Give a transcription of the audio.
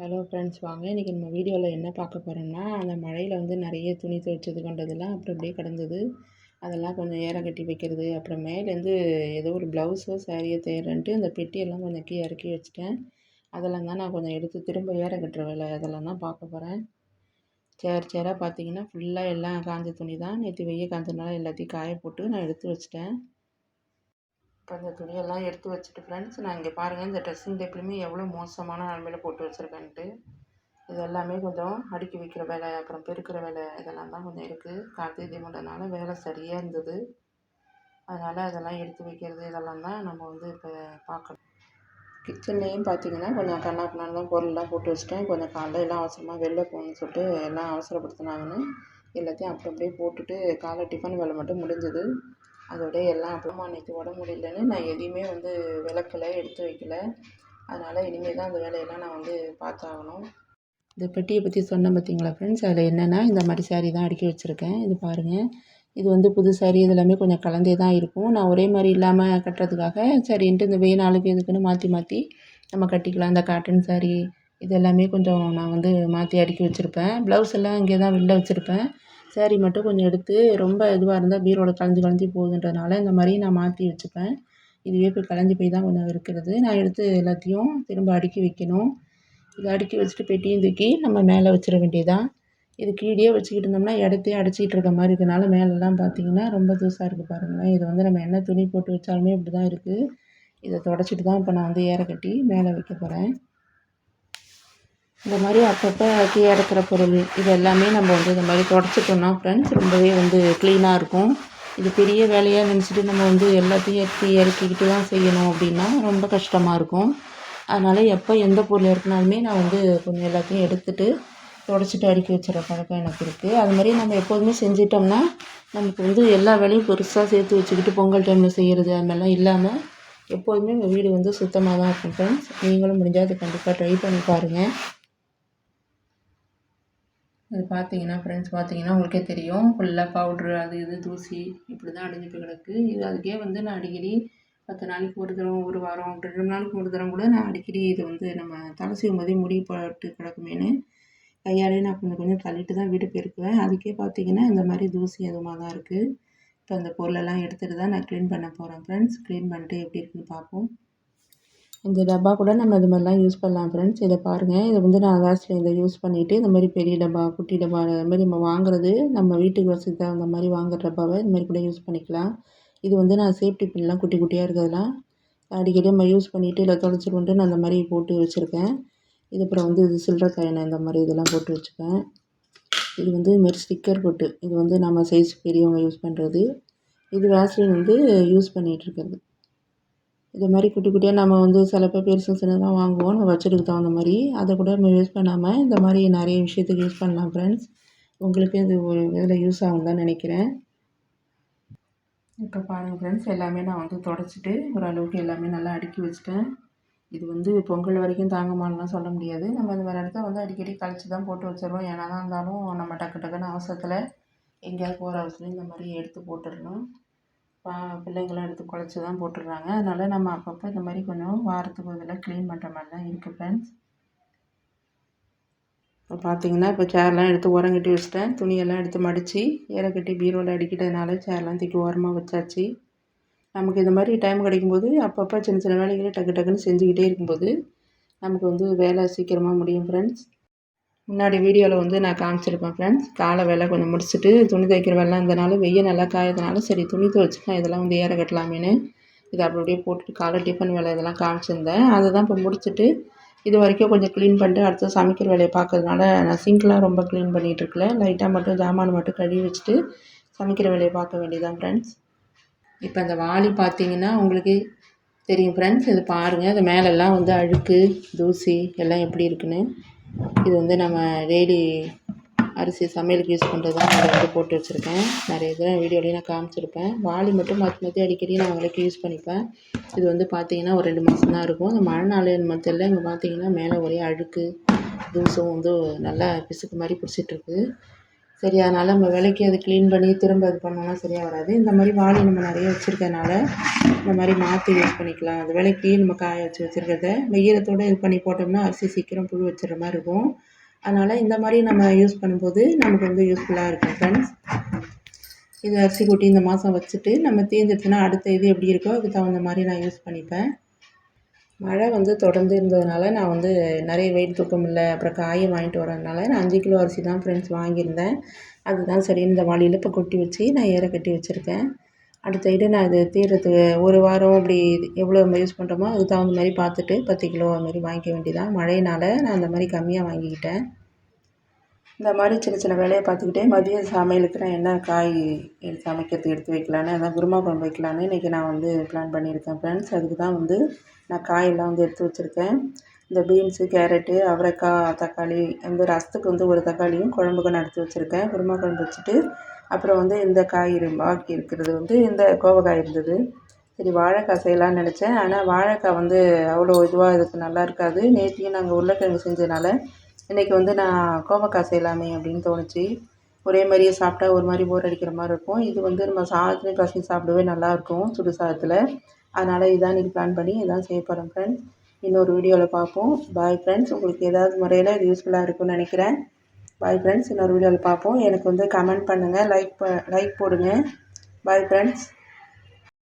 Hello friends வாங்க. இன்றைக்கி நம்ம வீடியோவில் என்ன பார்க்க போகிறோம்னா அந்த மழையில் வந்து நிறைய துணி துவைச்சது கொண்டதெல்லாம் அப்புறம் அப்படியே கிடந்தது. அதெல்லாம் கொஞ்சம் ஏற கட்டி வைக்கிறது. அப்புறம் மேலேருந்து ஏதோ ஒரு ப்ளவுஸோ சாரியோ தேர்றேன்ட்டு அந்த பெட்டியெல்லாம் கொஞ்சம் கீழே இறக்கி வச்சுட்டேன். அதெல்லாம் தான் நான் கொஞ்சம் எடுத்து திரும்ப ஏற கட்டுற வேலை அதெல்லாம் தான் பார்க்க போகிறேன் சேர் சேராக பார்த்தீங்கன்னா ஃபுல்லாக எல்லாம் காஞ்ச துணி தான். நேற்று வெய்ய காஞ்சதுனால எல்லாத்தையும் காய போட்டு நான் எடுத்து வச்சிட்டேன். இப்போ இந்த துணியெல்லாம் எடுத்து வச்சுட்டு ஃப்ரெண்ட்ஸ் நான் இங்கே பாருங்கள் இந்த ட்ரெஸ்ஸிங் டேபிளுமே எவ்வளோ மோசமான நிலமையில போட்டு வச்சுருக்கேன்ட்டு. இது எல்லாமே கொஞ்சம் அடுக்கி வைக்கிற வேலை அப்புறம் பெருக்கிற வேலை இதெல்லாம் தான் கொஞ்சம் இருக்குது கார்த்திகை தீபம்ன்றதுனால வேலை சரியாக இருந்தது. அதனால் அதெல்லாம் எடுத்து வைக்கிறது இதெல்லாம் தான் நம்ம வந்து இப்போ பார்க்கணும். கிச்சன்லேயும் பார்த்தீங்கன்னா கொஞ்சம் கண்ணாப்பினான்னு தான் பொருள்லாம் போட்டு வச்சுட்டேன். கொஞ்சம் காலைல எல்லாம் அவசரமாக வெளில போகணுன்னு சொல்லிட்டு எல்லாம் அவசரப்படுத்தினாங்கன்னு எல்லாத்தையும் அப்படி அப்படியே போட்டுட்டு காலை டிஃபன் வேலை மட்டும் முடிஞ்சது. அதோடய எல்லாம் அப்புறமா அன்றைக்கி உடம்பு முடியலன்னு நான் எதையுமே வந்து விளக்கல எடுத்து வைக்கல. அதனால் இனிமேல் தான் அந்த வேலையெல்லாம் நான் வந்து பார்த்தாகணும். இந்த பெட்டியை பற்றி சொன்னேன் பார்த்தீங்களா ஃப்ரெண்ட்ஸ் அதில் என்னென்னா இந்த மாதிரி சாரீ தான் அடுக்கி வச்சுருக்கேன். இது பாருங்கள் இது வந்து புது சாரீ இது எல்லாமே கொஞ்சம் கலந்தே தான் இருக்கும். நான் ஒரே மாதிரி இல்லாமல் கட்டுறதுக்காக சரின்ட்டு இந்த வெயில் நாளுக்கு இதுக்குன்னு மாற்றி மாற்றி நம்ம கட்டிக்கலாம். இந்த காட்டன் சாரீ இது எல்லாமே கொஞ்சம் நான் வந்து மாற்றி அடுக்கி வச்சுருப்பேன். ப்ளவுஸ் எல்லாம் இங்கே தான் வெளில வச்சுருப்பேன். சேரீ மட்டும் கொஞ்சம் எடுத்து ரொம்ப இதுவாக இருந்தால் பீரோவில் கலைஞ்சி கலைஞ்சி போகுதுன்றதுனால இந்த மாதிரி நான் மாற்றி வச்சுப்பேன். இதுவே இப்போ கலைஞ்சி போய் தான் கொஞ்சம் இருக்கிறது. நான் எடுத்து எல்லாத்தையும் திரும்ப அடுக்கி வைக்கணும். இதை அடுக்கி வச்சுட்டு பெட்டியும் தூக்கி நம்ம மேலே வச்சிட வேண்டியதான் இது கீழே வச்சுக்கிட்டு இருந்தோம்னா இடத்தையே அடைச்சிக்கிட்டு இருக்க மாதிரி இருக்கனால மேலெல்லாம் பார்த்தீங்கன்னா ரொம்ப தூசாக இருக்குது பாருங்களேன். இது வந்து நம்ம என்ன துணி போட்டு வச்சாலுமே இப்படி தான் இருக்குது இதை தொடச்சிட்டு தான் இப்போ நான் வந்து ஏற கட்டி மேலே வைக்க போகிறேன் இந்த மாதிரி அப்பப்போ கீழே இருக்கிற பொருள் இது எல்லாமே நம்ம வந்து இந்த மாதிரி தொடச்சிட்டோம்னா ஃப்ரெண்ட்ஸ் ரொம்பவே வந்து க்ளீனாக இருக்கும். இது பெரிய வேலையாக நினச்சிட்டு நம்ம வந்து எல்லாத்தையும் எடுத்து இறக்கிக்கிட்டு தான் செய்யணும் அப்படின்னா ரொம்ப கஷ்டமாக இருக்கும். அதனால் எப்போ எந்த பொருள் இறக்குனாலுமே நான் வந்து கொஞ்சம் எல்லாத்தையும் எடுத்துகிட்டு தொடச்சிட்டு அடுக்கி வச்சுற பழக்கம் எனக்கு இருக்குது அது மாதிரி நம்ம எப்போதுமே செஞ்சிட்டோம்னா நமக்கு வந்து எல்லா வேலையும் பெருசாக சேர்த்து வச்சுக்கிட்டு பொங்கல் டைமில் செய்கிறது அது மாதிரிலாம் இல்லாமல் எப்போதுமே உங்கள் வீடு வந்து சுத்தமாக தான் இருக்கும் ஃப்ரெண்ட்ஸ் நீங்களும் முடிஞ்சால் அதை கண்டிப்பாக ட்ரை பண்ணி பாருங்கள் இது பார்த்தீங்கன்னா ஃப்ரெண்ட்ஸ் பார்த்தீங்கன்னா உங்களுக்கே தெரியும். ஃபுல்லாக பவுட்ரு அது இது தூசி இப்படி தான் அடைஞ்சு போய் கிடக்கு. இது அதுக்கே வந்து நான் அடிக்கடி பத்து நாளைக்கு ஒரு தரம் ஒரு வாரம் அப்படி ரெண்டு நாளைக்கு ஒரு தரம் கூட நான் அடிக்கடி இது வந்து நம்ம தலை சீவும் போதே முடி போட்டு கிடக்குமேனு கையாலே நான் கொஞ்சம் கொஞ்சம் தள்ளிட்டு தான் வீடு போயிருக்குவேன் அதுக்கே பார்த்தீங்கன்னா இந்த மாதிரி தூசி அதுமாக தான் இருக்குது இப்போ அந்த பொருளெல்லாம் எடுத்துகிட்டு தான் நான் க்ளீன் பண்ண போகிறேன் ஃப்ரெண்ட்ஸ் க்ளீன் பண்ணிட்டு எப்படி இருக்குன்னு பார்ப்போம் இந்த டப்பா கூட நம்ம இது மாதிரிலாம் யூஸ் பண்ணலாம் ஃப்ரெண்ட்ஸ் இதை பாருங்கள் இதை வந்து நான் வேஸ்ட்டில் இதை யூஸ் பண்ணிவிட்டு இந்த மாதிரி பெரிய டப்பா குட்டி டப்பா அது மாதிரி நம்ம வாங்குறது நம்ம வீட்டுக்கு வசதி தகுந்த மாதிரி வாங்குற டப்பாவை இது மாதிரி கூட யூஸ் பண்ணிக்கலாம். இது வந்து நான் சேஃப்டி பின்லாம் குட்டி குட்டியாக இருக்கிறதுலாம் அடிக்கடி நம்ம யூஸ் பண்ணிவிட்டு இல்லை தொலைச்சிருவோன்ட்டு நான் அந்த மாதிரி போட்டு வச்சுருக்கேன். இது அப்புறம் வந்து இது சில்லற காயின் இந்த மாதிரி இதெல்லாம் போட்டு வச்சுப்பேன். இது வந்து இதுமாரி ஸ்டிக்கர் போட்டு இது வந்து நம்ம சைஸ் பெரியவங்க யூஸ் பண்ணுறது இது வேஸ்லின் வந்து யூஸ் பண்ணிகிட்ருக்கிறது இது மாதிரி குட்டி குட்டியாக நம்ம வந்து சில பேர் பெருசு சின்னதாக வாங்குவோம். நம்ம பட்ஜெட்டுக்கு தகுந்த மாதிரி. அதை கூட நம்ம யூஸ் பண்ணாமல் இந்த மாதிரி நிறைய விஷயத்துக்கு யூஸ் பண்ணலாம் ஃப்ரெண்ட்ஸ் உங்களுக்கு இது ஒரு இதில் யூஸ் ஆகும் தான் நினைக்கிறேன். இப்போ பாருங்கள் ஃப்ரெண்ட்ஸ் எல்லாமே நான் வந்து தொடச்சிட்டு ஓரளவுக்கு எல்லாமே நல்லா அடுக்கி வச்சுட்டேன். இது வந்து பொங்கல் வரைக்கும் தாங்கமானலாம் சொல்ல முடியாது. நம்ம இந்த மாதிரி இடத்த வந்து அடிக்கடி கழிச்சு தான் போட்டு வச்சிடுவோம் ஏன்னா தான் இருந்தாலும் நம்ம டக்கு டக்குன்னு அவசரத்தில் எங்கேயாவது போகிற அவசரம் இந்த மாதிரி எடுத்து போட்டுடணும். பா பிள்ளைங்களாம் எடுத்து குழச்சி தான் போட்டுடுறாங்க. அதனால் நம்ம அப்பப்போ இந்த மாதிரி கொஞ்சம் வாரத்துக்கு ஒரு க்ளீன் பண்ணுற மாதிரி தான் இருக்குது ஃப்ரெண்ட்ஸ் இப்போ பார்த்தீங்கன்னா இப்போ சேர்லாம் எடுத்து உரம் கட்டி வச்சுட்டேன். துணியெல்லாம் எடுத்து மடித்து ஏற கட்டி பீரோவில் அடிக்கிட்டதுனால சேர்லாம் தூக்கி ஓரமாக வச்சாச்சு. நமக்கு இந்த மாதிரி டைம் கிடைக்கும்போது அப்பப்போ சின்ன சின்ன வேலைகளை டக்கு டக்குன்னு செஞ்சுக்கிட்டே இருக்கும்போது நமக்கு வந்து வேலை சீக்கிரமாக முடியும் ஃப்ரெண்ட்ஸ் முன்னாடி வீடியோவில் வந்து நான் காமிச்சிருப்பேன் ஃப்ரெண்ட்ஸ் காலை வேலை கொஞ்சம் முடிச்சுட்டு துணி தைக்கிற வேலை இருந்தனால வெயில் நல்லா காயதுனால சரி துணி துவைச்சிக்கலாம் இதெல்லாம் வந்து ஏற கட்டலாமேன்னு இதை அப்படி அப்படியே போட்டுட்டு காலை டிஃபன் வேலை இதெல்லாம் காமிச்சிருந்தேன். அதை தான் இப்போ முடிச்சுட்டு இது வரைக்கும் கொஞ்சம் க்ளீன் பண்ணிட்டு அடுத்து சமைக்கிற வேலையை பார்க்கறதுனால நான் சிங்க்லாம் ரொம்ப க்ளீன் பண்ணிகிட்டு இருக்கல. லைட்டாக மட்டும் ஜாமான் மட்டும் கழுவி வச்சுட்டு சமைக்கிற வேலையை பார்க்க வேண்டியதான் ஃப்ரெண்ட்ஸ் இப்போ அந்த வாளி பார்த்தீங்கன்னா உங்களுக்கு தெரியும் ஃப்ரெண்ட்ஸ் இது பாருங்கள் அது மேலெல்லாம் வந்து அழுக்கு தூசி எல்லாம் எப்படி இருக்குன்னு. இது வந்து நம்ம டெய்லி அரிசி சமையலுக்கு யூஸ் பண்ணுறது தான் அதை வந்து போட்டு வச்சுருக்கேன். நிறைய இதில் வீடியோலையும் நான் காமிச்சிருப்பேன். வாளி மட்டும் மாற்றி மாற்றி அடிக்கடி நான் விளக்கு யூஸ் பண்ணிப்பேன். இது வந்து பார்த்திங்கன்னா ஒரு ரெண்டு மாதம் தான் இருக்கும். இந்த மழை நாள் மத்தியில் இங்கே பார்த்திங்கன்னா மேலே ஒரே அழுக்கு தூசும் வந்து நல்லா பிசுக்கு மாதிரி பிடிச்சிட்ருக்கு சரி அதனால் நம்ம விலைக்கு அது க்ளீன் பண்ணி திரும்ப இது பண்ணோம்னா சரியாக வராது. இந்த மாதிரி வாளி நம்ம நிறைய வச்சுருக்கனால இந்த மாதிரி மாற்றி யூஸ் பண்ணிக்கலாம். அது விலைக்கு நம்ம காய வச்சு வச்சுருக்கிறத நம்ம ஈரத்தோடு இது பண்ணி போட்டோம்னா அரிசி சீக்கிரம் புழு வச்சிடுற மாதிரி இருக்கும். அதனால் இந்த மாதிரி நம்ம யூஸ் பண்ணும்போது நமக்கு வந்து யூஸ்ஃபுல்லாக இருக்கும் ஃப்ரெண்ட்ஸ் இது அரிசி கொட்டி இந்த மாதம் வச்சுட்டு நம்ம தீர்ந்துடுச்சுன்னா அடுத்த இது எப்படி இருக்கோ அதுக்கு தகுந்த மாதிரி நான் யூஸ் பண்ணிப்பேன். மழை வந்து தொடர்ந்து இருந்ததுனால நான் வந்து நிறைய வெயிட் தூக்க முடியல அப்புறம் காயும் வாங்கிட்டு வரதுனால நான் அஞ்சு கிலோ அரிசி தான் ஃப்ரெண்ட்ஸ் வாங்கியிருந்தேன். அதுதான் சரி இந்த வாளியில் இப்போ கொட்டி வச்சு நான் ஏற கட்டி வச்சுருக்கேன். அடுத்த இது நான் இது தீர்றதுக்கு ஒரு வாரம் அப்படி எவ்வளோ நம்ம யூஸ் பண்ணுறோமோ அதுக்கு தகுந்த மாதிரி பார்த்துட்டு பத்து கிலோ அது மாதிரி வாங்கிக்க வேண்டியதான் மழையினால் நான் அந்த மாதிரி கம்மியாக வாங்கிக்கிட்டேன். இந்த மாதிரி சின்ன சின்ன வேலையை பார்த்துக்கிட்டே மதிய சமையலுக்கு நான் என்ன காய் சமைக்கிறதுக்கு எடுத்து வைக்கலான்னு அதான் குருமா குழம்பு வைக்கலான்னு இன்றைக்கி நான் வந்து பிளான் பண்ணியிருக்கேன் ஃப்ரெண்ட்ஸ் அதுக்கு தான் வந்து நான் காயெல்லாம் வந்து எடுத்து வச்சுருக்கேன். இந்த பீன்ஸு கேரட்டு அவரைக்காய் தக்காளி வந்து ரசத்துக்கு வந்து ஒரு தக்காளியும் குழம்புக்கு நான் எடுத்து வச்சுருக்கேன். குருமா குழம்பு வச்சுட்டு அப்புறம் வந்து இந்த காய் பாக்கி இருக்கிறது வந்து இந்த கோவக்காய் இருந்தது. சரி வாழைக்காய் செய்யலான்னு நினச்சேன். ஆனால் வாழைக்காய் வந்து அவ்வளோ இதுவாக இதுக்கு நல்லா இருக்காது. நேற்றையும் நாங்கள் உருளைக்கிழங்கு செஞ்சதுனால இன்றைக்கி வந்து நான் கோவக்காய் செய்யலாமே அப்படின்னு தோணுச்சு. ஒரே மாதிரியே சாப்பிட்டா ஒரு மாதிரி போர் அடிக்கிற மாதிரி இருக்கும். இது வந்து நம்ம சாதத்துலேயும் பசங்க சாப்பிடவே நல்லாயிருக்கும் சுடு சாதத்தில். அதனால் இதான் இன்றைக்கி பிளான் பண்ணி இதான் செய்ய போகிறேன் ஃப்ரெண்ட்ஸ் இன்னொரு வீடியோவில் பார்ப்போம். பாய் ஃப்ரெண்ட்ஸ் உங்களுக்கு ஏதாவது முறையில் இது யூஸ்ஃபுல்லாக இருக்கும்னு நினைக்கிறேன். பாய் ஃப்ரெண்ட்ஸ் இன்னொரு வீடியோவில் பார்ப்போம். எனக்கு வந்து கமெண்ட் பண்ணுங்கள் லைக் ப லைக் போடுங்க. Bye friends